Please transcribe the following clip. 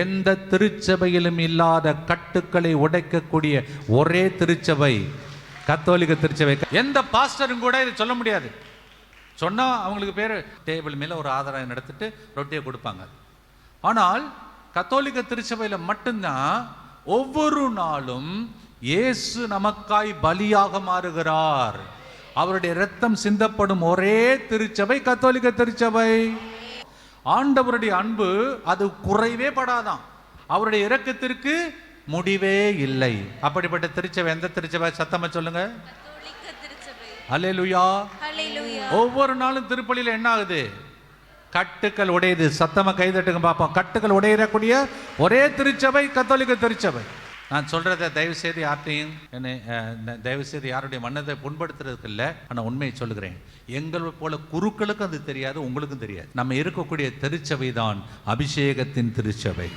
எந்த திருச்சபையிலும் இல்லாத கட்டுக்களை உடைக்கக்கூடிய ஒரே திருச்சபை கத்தோலிக்க திருச்சபை. எந்த பாஸ்டரும் கூட இதை சொல்ல முடியாது. சொன்னால் அவங்களுக்கு பேர் டேபிள் மேலே ஒரு ஆதாரம் நடத்திட்டு ரொட்டியை கொடுப்பாங்க. ஆனால் கத்தோலிக்க திருச்சபையில் மட்டும்தான் ஒவ்வொரு நாளும் இயேசு நமக்காய் பலியாக மாறுகிறார். அவருடைய ரத்தம் சிந்தப்படும் ஒரே திருச்சபை கத்தோலிக்க திருச்சபை. ஆண்டவருடைய அன்பு அது குறைவே படாதாம். அவருடைய இரக்கத்திற்கு முடிவே இல்லை. அப்படிப்பட்ட திருச்சபை எந்த திருச்சபை? சத்தமா சொல்லுங்க. ஹalleluya ஒவ்வொரு நாளும் திருப்பலியில் என்ன ஆகுது? கட்டுக்கள் உடையுது. சத்தமா கைதட்டுங்க பார்ப்போம் கட்டுக்கள் உடையக்கூடிய ஒரே திருச்சபை கத்தோலிக்க திருச்சபை. நான் சொல்கிறத தயவு செய்து யார்ட்டையும் என்னை தயவு செய்து யாருடைய மன்னதை புண்படுத்துறதுக்கு இல்லை ஆனால் உண்மையை சொல்லுகிறேன். எங்களை போல குருக்களுக்கும் அது தெரியாது உங்களுக்கும் தெரியாது. நம்ம இருக்கக்கூடிய திருச்சபை தான் அபிஷேகத்தின் திருச்சபை.